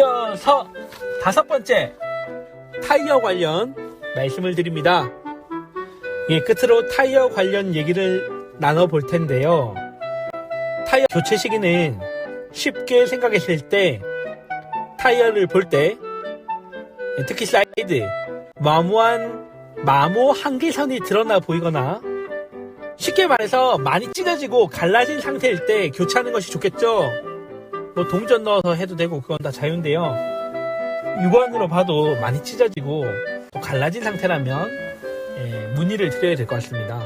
이어서 다섯 번째 타이어 관련 말씀을 드립니다. 예, 끝으로 타이어 관련 얘기를 나눠볼 텐데요. 타이어 교체 시기는 쉽게 생각했을 때 타이어를 볼 때 특히 사이드 마모한 마모 한계선이 드러나 보이거나 쉽게 말해서 많이 찢어지고 갈라진 상태일 때 교체하는 것이 좋겠죠. 뭐 동전 넣어서 해도 되고 그건 다 자유인데요. 육안으로 봐도 많이 찢어지고 또 갈라진 상태라면 예, 문의를 드려야 될 것 같습니다.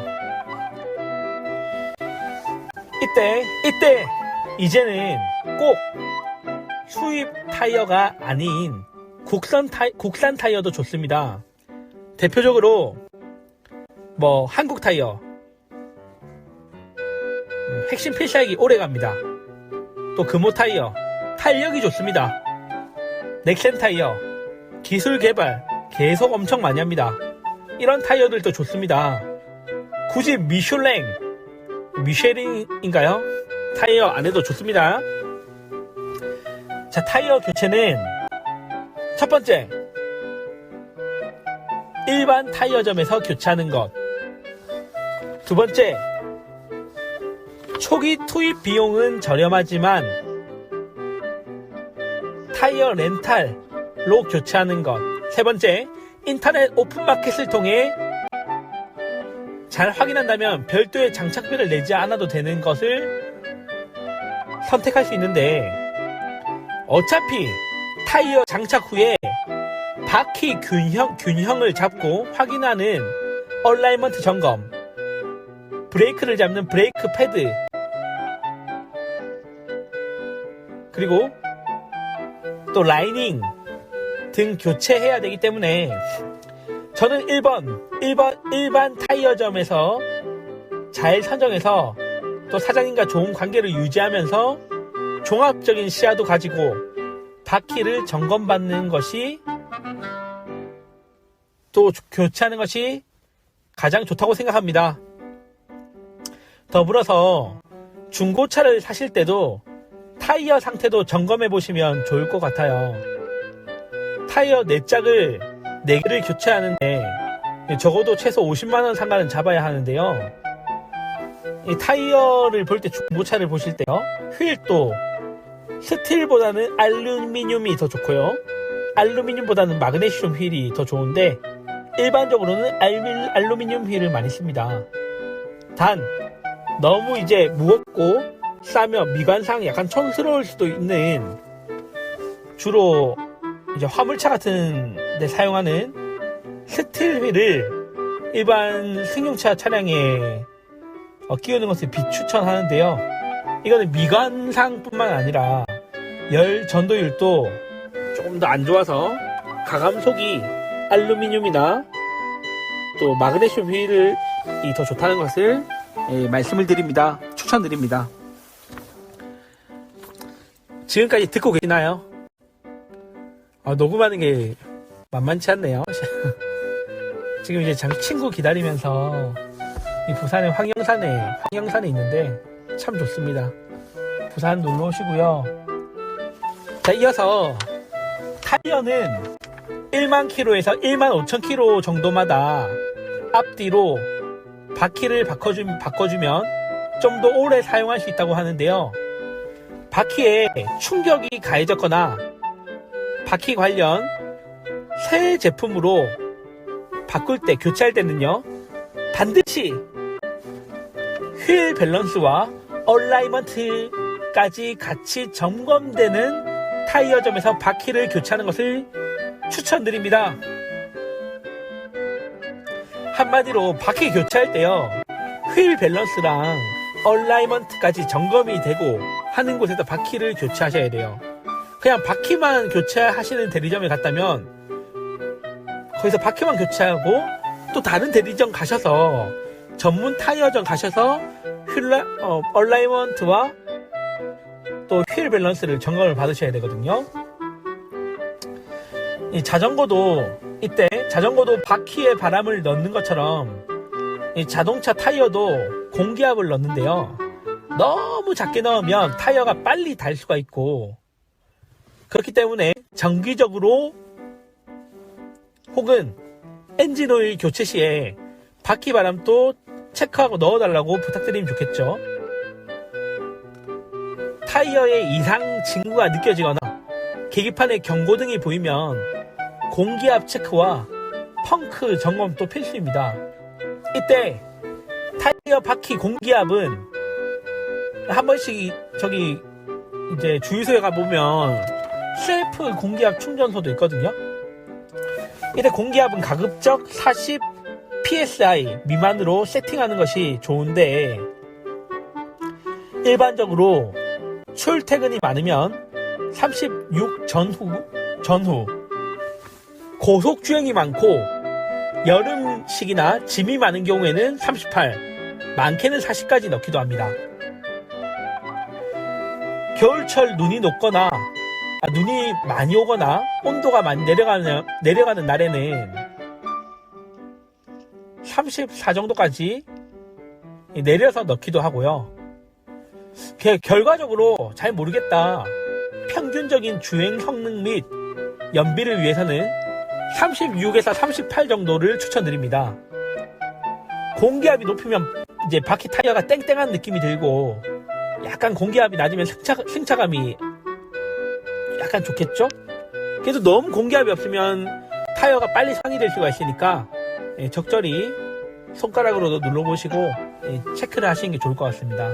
이때 이때 이제는 꼭 수입 타이어가 아닌 국산 타이, 국산 타이어도 좋습니다. 대표적으로 뭐 한국 타이어 음, 핵심 필살기 오래 갑니다. 또 금호 타이어 탄력이 좋습니다. 넥센 타이어 기술 개발 계속 엄청 많이 합니다. 이런 타이어들도 좋습니다. 굳이 미슐랭 미쉐린인가요? 타이어 안 해도 좋습니다. 자 타이어 교체는 첫 번째 일반 타이어점에서 교체하는 것. 두 번째, 초기 투입 비용은 저렴하지만 타이어 렌탈로 교체하는 것. 세 번째, 인터넷 오픈마켓을 통해 잘 확인한다면 별도의 장착비를 내지 않아도 되는 것을 선택할 수 있는데 어차피 타이어 장착 후에 바퀴 균형, 균형을 잡고 확인하는 얼라이먼트 점검, 브레이크를 잡는 브레이크 패드, 그리고 또 라이닝 등 교체해야 되기 때문에 저는 1번, 1번, 일반 타이어점에서 잘 선정해서 또 사장님과 좋은 관계를 유지하면서 종합적인 시야도 가지고 바퀴를 점검받는 것이 또 교체하는 것이 가장 좋다고 생각합니다. 더불어서 중고차를 사실 때도 타이어 상태도 점검해 보시면 좋을 것 같아요. 타이어 4짝을 4개를 교체하는데 적어도 최소 50만원 상가는 잡아야 하는데요. 이 타이어를 볼 때 중고차를 보실 때요. 휠도 스틸보다는 알루미늄이 더 좋고요. 알루미늄보다는 마그네슘 휠이 더 좋은데 일반적으로는 알루미늄 휠을 많이 씁니다. 단 너무 이제 무겁고 싸며 미관상 약간 촌스러울 수도 있는 주로 이제 화물차 같은 데 사용하는 스틸 휠을 일반 승용차 차량에 어, 끼우는 것을 비추천하는데요. 이거는 미관상뿐만 아니라 열 전도율도 조금 더 안 좋아서 가감속이 알루미늄이나 또 마그네슘 휠이 더 좋다는 것을 예, 말씀을 드립니다. 추천드립니다. 지금까지 듣고 계시나요? 아, 녹음하는 게 만만치 않네요. 지금 이제 장 친구 기다리면서 이 부산의 황영산에 황영산에 있는데 참 좋습니다. 부산 놀러 오시고요. 자, 이어서 타이어는 1만 킬로에서 1만 5천 킬로 정도마다 앞뒤로 바퀴를 바꿔주, 바꿔주면 좀 더 오래 사용할 수 있다고 하는데요. 바퀴에 충격이 가해졌거나 바퀴 관련 새 제품으로 바꿀 때 교체할 때는요 반드시 휠 밸런스와 얼라이먼트까지 같이 점검되는 타이어점에서 바퀴를 교체하는 것을 추천드립니다. 한마디로 바퀴 교체할 때요 휠 밸런스랑 얼라이먼트까지 점검이 되고 하는 곳에서 바퀴를 교체하셔야 돼요. 그냥 바퀴만 교체하시는 대리점에 갔다면 거기서 바퀴만 교체하고 또 다른 대리점 가셔서 전문 타이어점 가셔서 휠라, 어, 얼라이먼트와 또 휠 밸런스를 점검을 받으셔야 되거든요. 이 자전거도 이때 자전거도 바퀴에 바람을 넣는 것처럼 이 자동차 타이어도 공기압을 넣는데요. 너무 작게 넣으면 타이어가 빨리 달 수가 있고 그렇기 때문에 정기적으로 혹은 엔진 오일 교체 시에 바퀴 바람도 체크하고 넣어달라고 부탁드리면 좋겠죠. 타이어의 이상 징후가 느껴지거나 계기판에 경고등이 보이면 공기압 체크와 펑크 점검도 필수입니다. 이때 타이어 바퀴 공기압은 한 번씩 저기 이제 주유소에 가보면 셀프 공기압 충전소도 있거든요. 이때 공기압은 가급적 40 psi 미만으로 세팅하는 것이 좋은데 일반적으로 출퇴근이 많으면 36 전후 전후 고속 주행이 많고 여름식이나 짐이 많은 경우에는 38 많게는 40까지 넣기도 합니다. 겨울철 눈이 녹거나 아, 눈이 많이 오거나 온도가 많이 내려가는 내려가는 날에는 34 정도까지 내려서 넣기도 하고요. 게- 결과적으로 잘 모르겠다. 평균적인 주행 성능 및 연비를 위해서는 36에서 38 정도를 추천드립니다. 공기압이 높으면 이제 바퀴 타이어가 땡땡한 느낌이 들고 약간 공기압이 낮으면 승차, 승차감이 약간 좋겠죠? 그래도 너무 공기압이 없으면 타이어가 빨리 상이될 수가 있으니까 예, 적절히 손가락으로도 눌러보시고 예, 체크를 하시는 게 좋을 것 같습니다.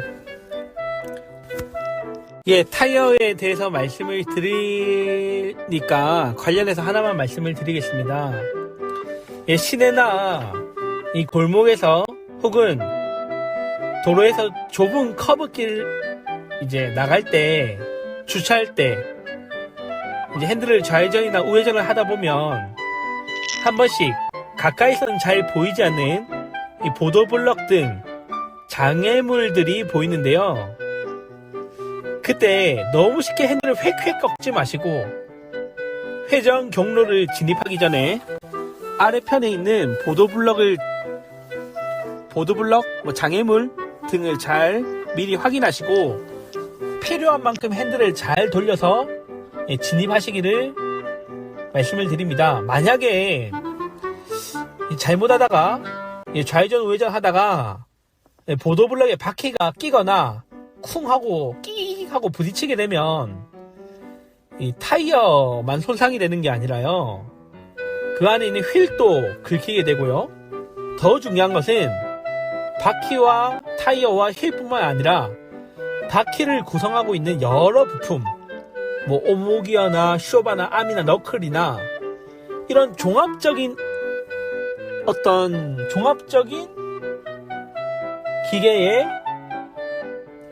예, 타이어에 대해서 말씀을 드리니까 관련해서 하나만 말씀을 드리겠습니다. 예, 시내나 이 골목에서 혹은 도로에서 좁은 커브길 이제 나갈 때 주차할 때 이제 핸들을 좌회전이나 우회전을 하다 보면 한 번씩 가까이서는 잘 보이지 않는 이 보도블럭 등 장애물들이 보이는데요. 그때 너무 쉽게 핸들을 획획 꺾지 마시고 회전 경로를 진입하기 전에 아래편에 있는 보도블럭을 보도블럭, 뭐 장애물 등을 잘 미리 확인하시고 필요한 만큼 핸들을 잘 돌려서 예, 진입하시기를 말씀을 드립니다. 만약에 잘못하다가 예, 좌회전 우회전 하다가 예, 보도블럭에 바퀴가 끼거나 쿵 하고 끼익 하고 부딪히게 되면 이 타이어만 손상이 되는 게 아니라요. 그 안에 있는 휠도 긁히게 되고요. 더 중요한 것은 바퀴와 타이어와 휠뿐만 아니라 바퀴를 구성하고 있는 여러 부품, 뭐 오목이어나 쇼바나 암이나 너클이나 이런 종합적인 어떤 종합적인 기계에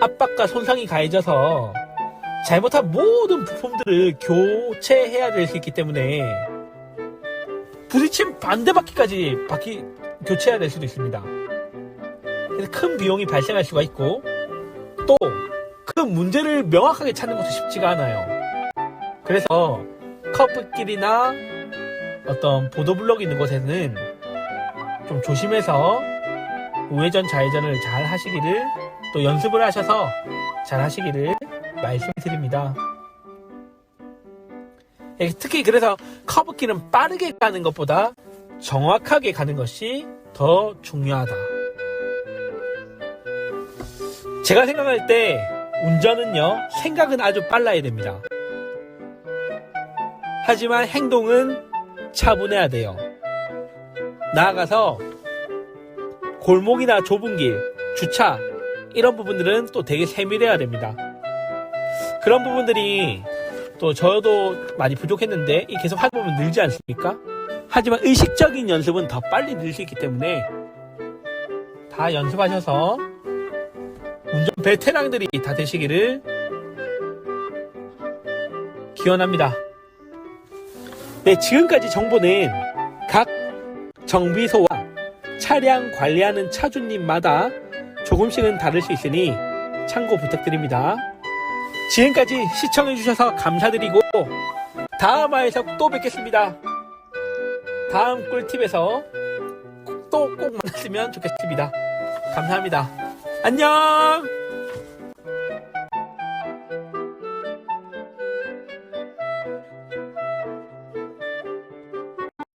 압박과 손상이 가해져서 잘못한 모든 부품들을 교체해야 될 수 있기 때문에 부딪힌 반대 바퀴까지 바퀴 교체해야 될 수도 있습니다. 큰 비용이 발생할 수가 있고 또 그 문제를 명확하게 찾는 것도 쉽지가 않아요. 그래서 커브길이나 어떤 보도블럭이 있는 곳에는 좀 조심해서 우회전 좌회전을 잘 하시기를 또 연습을 하셔서 잘 하시기를 말씀드립니다. 예, 특히 그래서 커브길은 빠르게 가는 것보다 정확하게 가는 것이 더 중요하다. 제가 생각할 때 운전은요, 생각은 아주 빨라야 됩니다. 하지만 행동은 차분해야 돼요. 나아가서 골목이나 좁은 길, 주차, 이런 부분들은 또 되게 세밀해야 됩니다. 그런 부분들이 또 저도 많이 부족했는데 이 계속 하다 보면 늘지 않습니까? 하지만 의식적인 연습은 더 빨리 늘 수 있기 때문에 다 연습하셔서 운전 베테랑들이 다 되시기를 기원합니다. 네, 지금까지 정보는 각 정비소와 차량 관리하는 차주님마다 조금씩은 다를 수 있으니 참고 부탁드립니다. 지금까지 시청해주셔서 감사드리고 다음 화에서 또 뵙겠습니다. 다음 꿀팁에서 또 꼭 만났으면 좋겠습니다. 감사합니다. 안녕!